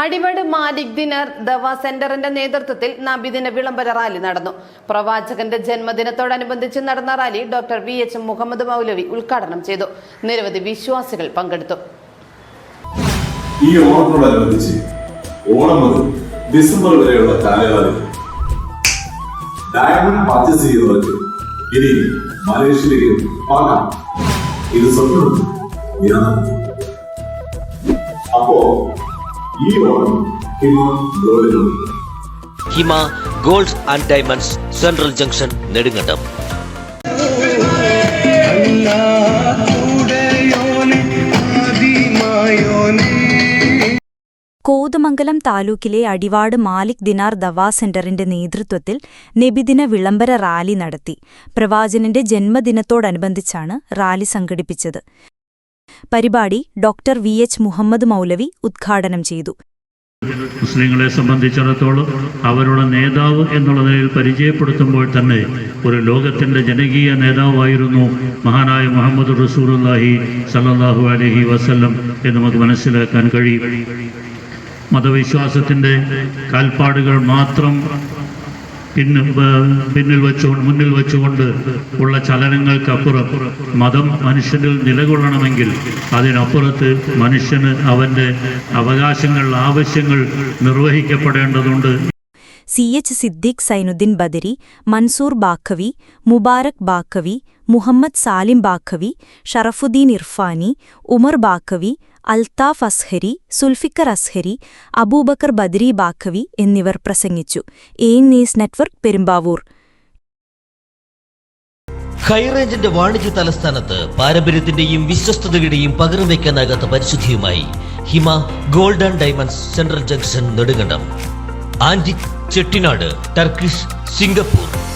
അടിവട് മാലിക് ദിനർ ദവാ സെന്ററിന്റെ നേതൃത്വത്തിൽ നബിദിന വിളംബര റാലി നടന്നു. പ്രവാചകന്റെ ജന്മദിനത്തോടനുബന്ധിച്ച് നടന്ന rally doctor V H Muhammad Moulavi ഉദ്ഘാടനം ചെയ്തു. നിരവധി വിശ്വാസികൾ പങ്കെടുത്തു. ഈ ഓണത്തോടനുബന്ധിച്ച് ഓണം മുതൽ ഡിസംബർ വരെയുള്ള കാലയളവിൽ ഡയമണ്ട് പർച്ചേസ് ചെയ്യുന്നവർക്ക് ഇനി മലേഷ്യയിലേക്ക് പോകാം. ഇത് സ്വപ്നം. അപ്പോ Hima gold and diamonds central junction Kothumangalam Kothamangalam താലൂക്കിലെ അടിവാട് മാലിക് ദിനാർ ദവാ സെന്ററിന്റെ നേതൃത്വത്തിൽ നബിദിന വിളംബര റാലി നടത്തി. പ്രവാചനന്റെ ജന്മദിനത്തോടനുബന്ധിച്ചാണ് റാലി സംഘടിപ്പിച്ചത്. പരിപാടി doctor V H Muhammad Moulavi ഉദ്ഘാടനം ചെയ്തു. മുസ്ലിങ്ങളെ സംബന്ധിച്ചിടത്തോളം അവരുടെ നേതാവ് എന്നുള്ള നിലയിൽ പരിചയപ്പെടുത്തുമ്പോൾ തന്നെ ഒരു ലോകത്തിന്റെ ജനകീയ നേതാവായിരുന്നു മഹാനായ മുഹമ്മദ് റസൂലുള്ളാഹി സല്ലാഹു അലഹി വസ്ല്ലം എന്ന് നമുക്ക് മനസ്സിലാക്കാൻ കഴിയും. മതവിശ്വാസത്തിന്റെ കാൽപ്പാടുകൾ മാത്രം പിന്ന് പിന്നിൽ വെച്ചുകൊണ്ട് മുന്നിൽ വെച്ചുകൊണ്ട് ഉള്ള ചലനങ്ങൾക്കപ്പുറം മതം മനുഷ്യനിൽ നിലകൊള്ളണമെങ്കിൽ അതിനപ്പുറത്ത് മനുഷ്യന് അവന്റെ അവകാശങ്ങൾ ആവശ്യങ്ങൾ നിർവഹിക്കപ്പെടേണ്ടതുണ്ട്. സി എച്ച് സിദ്ദീഖ് സൈനുദ്ദീൻ ബദരി മൻസൂർ ബാഖവി മുബാരക് ബാഖവി മുഹമ്മദ് സാലിം ബാഖവി ഷറഫുദ്ദീൻ ഇർഫാനി ഉമർ ബാഖവി അൽത്താഫ് അസ്ഹരി സുൽഫിക്കർ അസ്ഹരി അബൂബക്കർ ബദരി ബാഖവി എന്നിവർ പ്രസംഗിച്ചു. A news network Perumbavoor. ഹൈറേഞ്ചിന്റെ വാണിജ്യ തലസ്ഥാനത്ത് പാരമ്പര്യത്തിന്റെയും വിശ്വസ്തതയുടെയും പകരം വയ്ക്കാനാകാത്ത പരിശുദ്ധിയുമായി Hima gold and diamonds central junction Nedumkandam. Antique Chettinad Turkish Singapore.